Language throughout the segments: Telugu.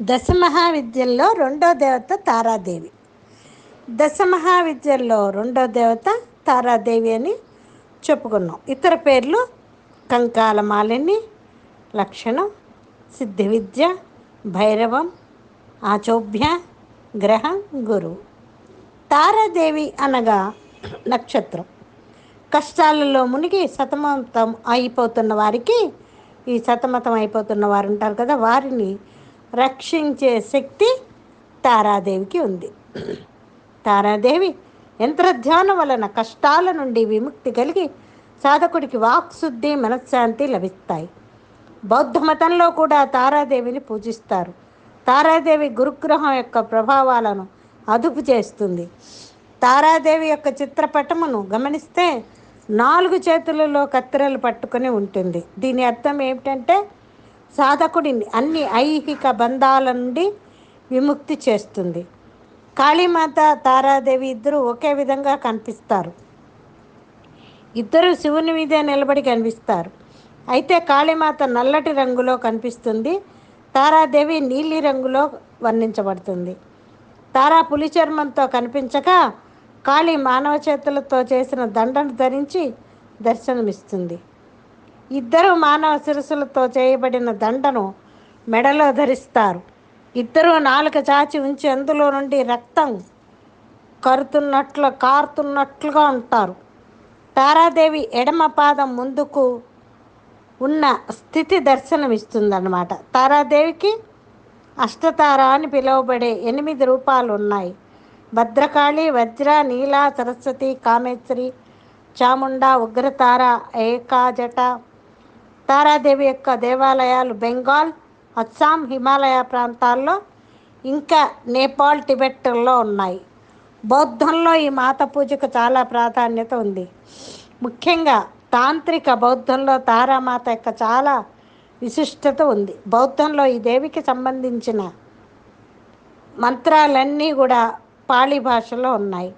దశ మహావిద్యల్లో రెండో దేవత తారాదేవి. దశ మహావిద్యల్లో రెండో దేవత తారాదేవి అని చెప్పుకున్నాం. ఇతర పేర్లు కంకాల మాలిని లక్షణం సిద్ధి విద్య భైరవం ఆచోభ్య గ్రహం గురువు తారాదేవి అనగా నక్షత్రం. కష్టాలలో మునిగి సతమతం అయిపోతున్న వారికి ఈ సతమతం అయిపోతున్న వారు ఉంటారు కదా వారిని రక్షించే శక్తి తారాదేవికి ఉంది. తారాదేవి యంత్రధ్యానం వలన కష్టాల నుండి విముక్తి కలిగి సాధకుడికి వాక్శుద్ధి మనశ్శాంతి లభిస్తాయి. బౌద్ధ మతంలో కూడా తారాదేవిని పూజిస్తారు. తారాదేవి గురుగ్రహం యొక్క ప్రభావాలను అదుపు చేస్తుంది. తారాదేవి యొక్క చిత్రపటమును గమనిస్తే నాలుగు చేతులలో కత్తెరలు పట్టుకొని ఉంటుంది. దీని అర్థం ఏమిటంటే సాధకుడిని అన్ని ఐహిక బంధాల నుండి విముక్తి చేస్తుంది. కాళీమాత తారాదేవి ఇద్దరు ఒకే విధంగా కనిపిస్తారు. ఇద్దరు శివుని మీదే నిలబడి కనిపిస్తారు. అయితే కాళీమాత నల్లటి రంగులో కనిపిస్తుంది. తారాదేవి నీలి రంగులో వర్ణించబడుతుంది. తారా పులి చర్మంతో కనిపించక కాళీ మానవ చేతులతో చేసిన దండను ధరించి దర్శనమిస్తుంది. ఇద్దరు మానవ శిరస్సులతో చేయబడిన దండను మెడలో ధరిస్తారు. ఇద్దరు నాలుక చాచి ఉంచి అందులో నుండి రక్తం కరుతున్నట్లు కారుతున్నట్లుగా ఉంటారు. తారాదేవి ఎడమ పాదం ముందుకు ఉన్న స్థితి దర్శనమిస్తుందన్నమాట. తారాదేవికి అష్టతార అని పిలువబడే ఎనిమిది రూపాలు ఉన్నాయి. భద్రకాళి వజ్ర నీల సరస్వతి కామేశ్వరి చాముండ ఉగ్రతార ఏకాజట తారాదేవి యొక్క దేవాలయాలు బెంగాల్ అస్సాం హిమాలయ ప్రాంతాల్లో ఇంకా నేపాల్ టిబెట్లో ఉన్నాయి. బౌద్ధంలో ఈ మాత పూజకు చాలా ప్రాధాన్యత ఉంది. ముఖ్యంగా తాంత్రిక బౌద్ధంలో తారామాత యొక్క చాలా విశిష్టత ఉంది. బౌద్ధంలో ఈ దేవికి సంబంధించిన మంత్రాలన్నీ కూడా పాళీ భాషలో ఉన్నాయి.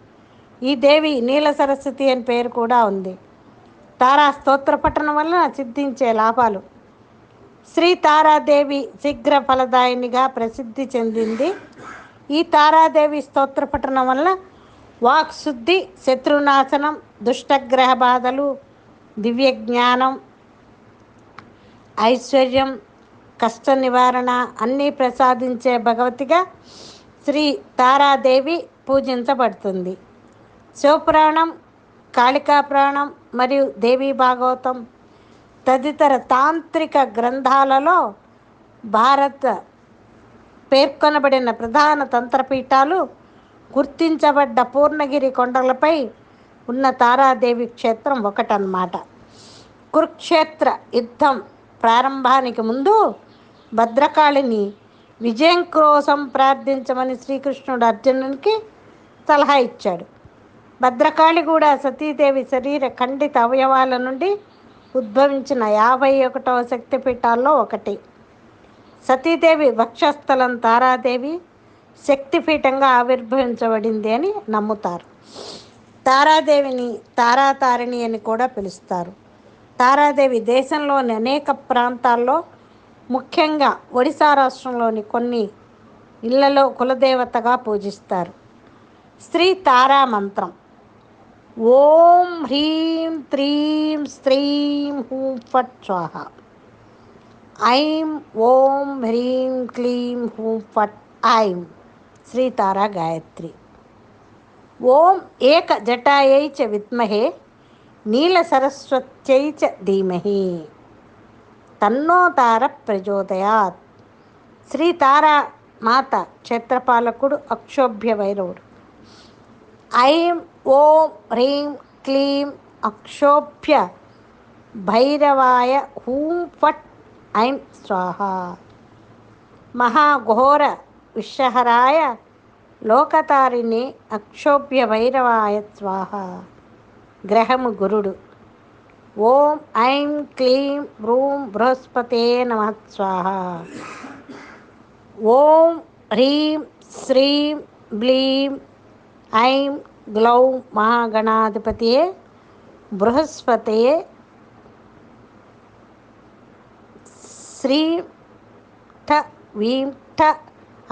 ఈ దేవి నీల సరస్వతి అని పేరు కూడా ఉంది. తారా స్తోత్ర పఠనం వలన సిద్ధించే లాభాలు. శ్రీ తారాదేవి శీఘ్ర ఫలదాయినిగా ప్రసిద్ధి చెందింది. ఈ తారాదేవి స్తోత్ర పఠనం వలన వాక్శుద్ధి శత్రునాశనం దుష్టగ్రహ బాధలు దివ్య జ్ఞానం ఐశ్వర్యం కష్ట నివారణ అన్నీ ప్రసాదించే భగవతిగా శ్రీ తారాదేవి పూజించబడుతుంది. శివపురాణం కాళికా ప్రాణం మరియు దేవీ భాగవతం తదితర తాంత్రిక గ్రంథాలలో భారత పేర్కొనబడిన ప్రధాన తంత్రపీఠాలు గుర్తించబడ్డ పూర్ణగిరి కొండలపై ఉన్న తారాదేవి క్షేత్రం ఒకటన్నమాట. కురుక్షేత్ర యుద్ధం ప్రారంభానికి ముందు భద్రకాళిని విజయం కోసం ప్రార్థించమని శ్రీకృష్ణుడు అర్జునునికి సలహా ఇచ్చాడు. భద్రకాళి కూడా సతీదేవి శరీర ఖండిత అవయవాల నుండి ఉద్భవించిన యాభై ఒకటవ శక్తిపీఠాల్లో ఒకటి. సతీదేవి వక్షస్థలం తారాదేవి శక్తిపీఠంగా ఆవిర్భవించబడింది అని నమ్ముతారు. తారాదేవిని తారాతారిణి అని కూడా పిలుస్తారు. తారాదేవి దేశంలోని అనేక ప్రాంతాల్లో ముఖ్యంగా ఒడిశా రాష్ట్రంలోని కొన్ని ఇళ్ళలో కులదేవతగా పూజిస్తారు. శ్రీ తారా మంత్రం ఓం హ్రీం త్రీం స్త్రీం హూం ఫట్ స్వాహ ఐం ఓం హ్రీం క్లీం హూం ఫట్ ఐం శ్రీ తారా గాయత్రి ఓం ఏక జటాయై చ విద్మహే నీల సరస్వత్యై చ ధీమహి తన్నో తార ప్రచోదయాత్ శ్రీ తారా మాత క్షేత్రపాలకుడు అక్షోభ్య భైరవుడు ఐం ఓం హ్రీం క్లీం అక్షోభ్య భైరవాయ హూం ఫట్ ఐం స్వాహ. మహాఘోర విషహరాయ లోకతారిణి అక్షోభ్య భైరవాయ స్వాహ. గ్రహము గురుడు. ఓం ఐం క్లీం హ్రూం బృహస్పతే నమ స్వాహ. ఓం హ్రీం శ్రీం బ్లీం ఐం గ్లౌం మహాగణాధిపతియే బృహస్పతయే శ్రీ ఠ వీం ఠ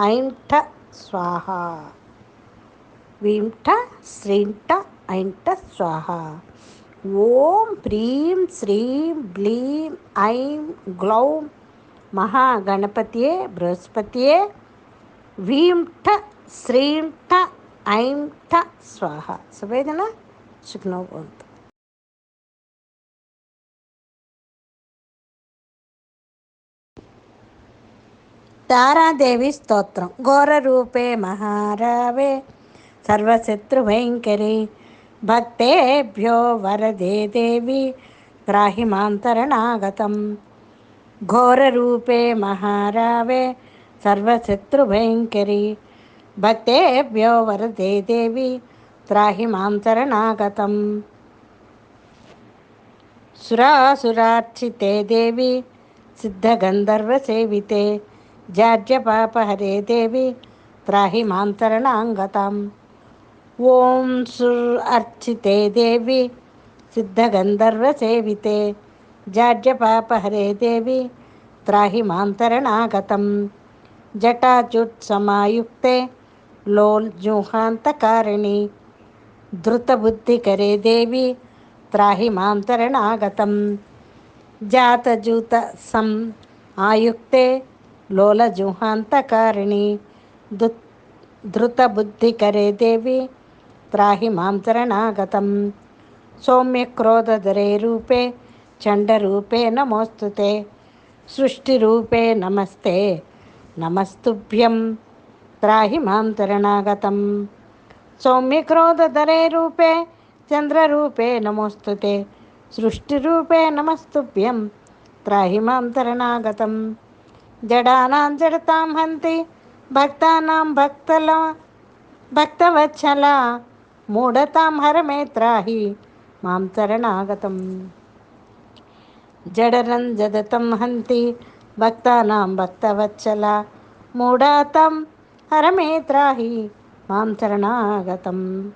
ఐంఠ స్వాహ. వీంఠ శ్రీంఠ ఐంఠ స్వాహ. ఓం ప్రీం శ్రీం బ్లీం ఐం గ్లౌం మహాగణపతియే బృహస్పతియే వీంఠ ఐం ఐంఠ స్వాహ. సువేదన సుఖనో తారాదేవి స్తోత్రం. ఘోరరూపే మహారావే సర్వశత్రుభయంకరి భక్తేభ్యో వరదే దేవి గ్రాహిమాంతరణాగతం ఘోరరూపే మహారావే సర్వశత్రుభయంకరి భక్తేభ్యో వరదే దేవి త్రాహి త్రాహిమాంతరణాగతం సురాసురార్చితే దేవి సిద్ధగంధర్వసేవితే జాడ్యపాపహరే దేవి త్రాహి మాంతరణాంగతాం. ఓం సుర్ అర్చితే దేవి సిద్ధగంధర్వసేవితే జాడ్యపాపహరే దేవి త్రాహి మాంతరణాగతం. జటాచుట్ సమాయుక్తే లోల్ జూహాంతకారిణి. లోల్జుహాంతకారిణి ధృతబుద్ధికరే దేవి త్రాహి మాంతరణాగతం. జాతజూత సం ఆయుక్తే లోలజుహాంతకారిణి దు ధృతబుద్ధికరే దేవి త్రాహి మాంతరణాగతం. సౌమ్యక్రోధరే రూపే చండరూపే నమోస్తుతే. సృష్టిరూపే నమస్తే నమస్తుభ్యం. త్రాహి మాంతరణాగతం సౌమ్యక్రోధరే రూపే చంద్రరూపే నమోస్తుతే సృష్టిరూపే నమస్తుభ్యం త్రాహి మాంతరణాగతం జడానాం జడతాం హంతి భక్తానాం భక్తల భక్తవత్సల మూఢతాం హరమే త్రాహి మాం తరణాగతం జడరం జదతం హంతి భక్తానాం భక్తవత్సల మూఢాతం హరమే త్రాహి మాం శరణాగతం.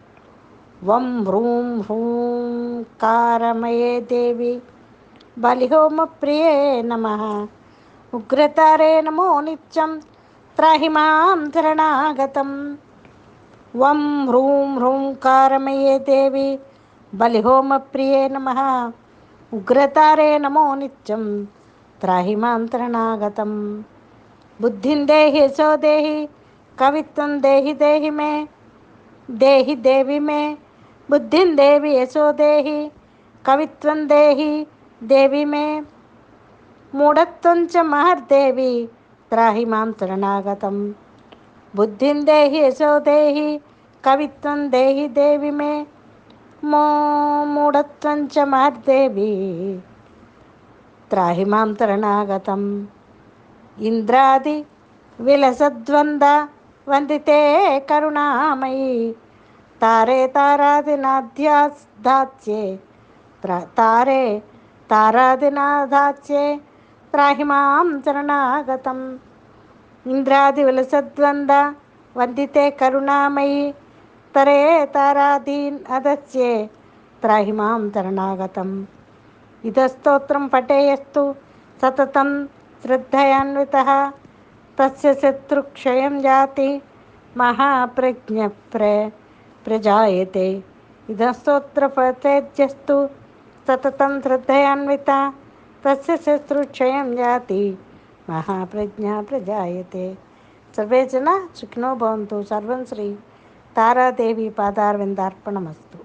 వం హ్రూం హ్రూం కారమయే దేవి బలిహోమ ప్రియే నమ. ఉగ్రతారే నమో నిత్యం త్రాహి మాం శరణాగతం. వం హ్రూం హ్రూం కారమయే దేవి బలిహోమ ప్రియే నమ. ఉగ్రతారే నమో నిత్యం త్రాహి మాం శరణాగతం. బుద్ధిం దేహి యశో దేహి కవిత్వం దేహి దేహి మే దేహి దేవి మే బుద్ధిం దేవి యశో దేహి కవిత్వం దేహి దేవి మే మూఢత్వం చ మహర్దేవి త్రాహి మాం శరణాగతం బుద్ధిం దేహి యశో దేహి కవిత్వం దేహి దేవి మే మో మూఢత్వం చ మహర్దేవి త్రాహి మాం శరణాగతం ఇంద్రాది విలసద్వంద వందితే కరుణామయి. తారే తారాదినాధ్యాస్దాచ్యే తారే తారాదినాధాచ్యే త్రాహిమాం చరణాగతం ఇంద్రాది విలసద్వంద వందితే కరుణామయి. తరే తారాధీన్ అదస్యే త్రాహిమాం శరణాగతం ఇదస్తోత్రం పఠేయస్తు సతతం శ్రద్ధయాన్విత. तस्य शत्रुक्षयं जाति, महाप्रज्ञ प्रजायते। इधस्तोत्रपतेत्यस्तु सततं श्रद्धयान्विता, तस्य शत्रुक्षयं जाति, महाप्रज्ञा प्रजायते। सर्वे जनाः सुखिनो भवन्तु, सर्वं श्री तारादेवी पादारविन्दार्पणमस्तु।